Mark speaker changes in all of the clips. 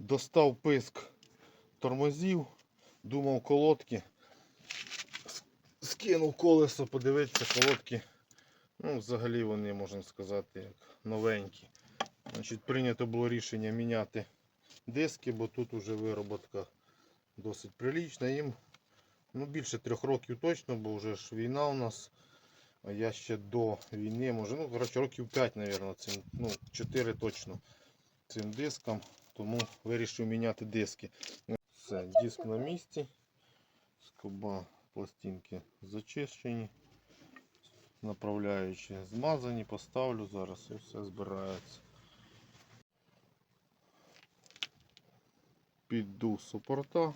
Speaker 1: Достав писк тормозів, думав колодки. Скинув колесо, подивитися, колодки. Ну, взагалі вони, можна сказати, як новенькі. Значить, прийнято було рішення міняти диски, бо тут вже вироботка досить прилічна. Їм ну, більше трьох років точно, бо вже ж війна у нас. А я ще до війни, може, ну, коротше, років 5, мабуть, цим, ну, 4 точно цим дискам. Тому вирішив міняти диски. Все, диск на місці. Скоба пластинки зачищені. Направляючі змазані, поставлю зараз і все збирається. Підду супорта.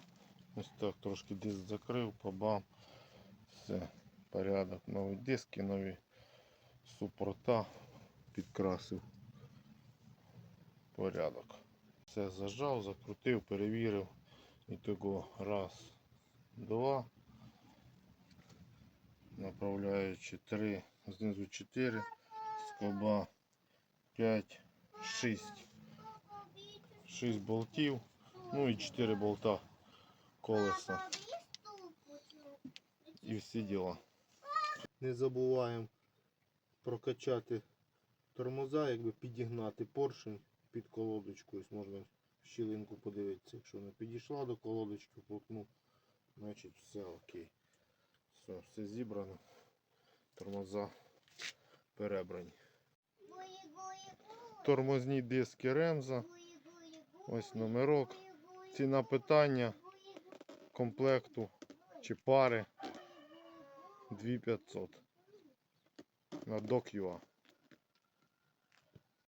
Speaker 1: Ось так трошки диск закрив, побам. Все, порядок. Нові диски, нові супорта. Підкрасив. Порядок. Все зажав, закрутив, перевірив. І того раз, два. Направляючи три, знизу 4, скоба 5, 6. 6 болтів, ну і 4 болта колеса. І всі діла. Не забуваємо прокачати тормоза, якби підігнати поршень під колодочку. Ось можна в щілинку подивитися. Якщо не підійшла до колодочки, попнув, значить все окей. Все, все зібрано. Тормоза перебрані. Тормозні диски Ремза. Ось номерок. Ціна питання комплекту чи пари 2500 на DocUA.